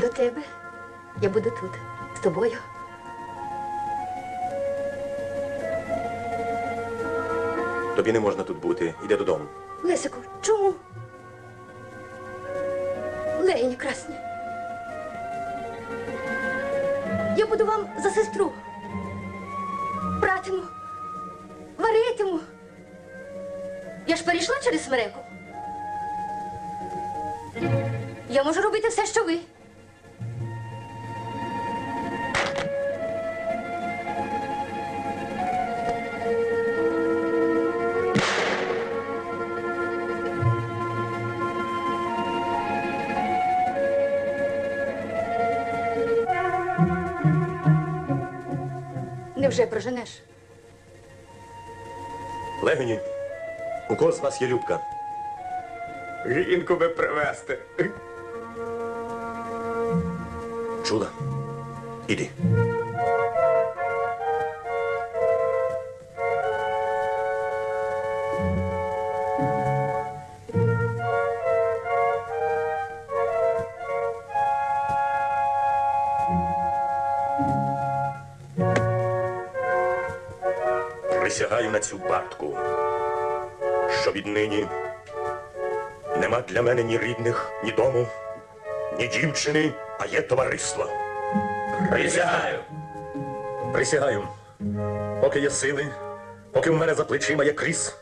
До тебе. Я буду тут, з тобою. Тобі не можна тут бути. Іди додому. Лесику, чому? Легені красні. Я буду вам за сестру. Братиму, варитиму. Я ж перейшла через смереку. Я можу робити все, що ви. Невже проженеш? Легені, у кого з вас є любка? Жінку би привезти. Чула? Іди. Присягаю на цю бартку, що віднині нема для мене ні рідних, ні дому, ні дівчини, а є товариство. Присягаю. Присягаю. Поки є сили, поки в мене за плечима є кріс,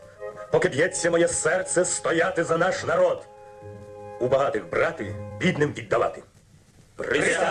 поки б'ється моє серце стояти за наш народ. У багатих брати, бідним віддавати. Присягаю.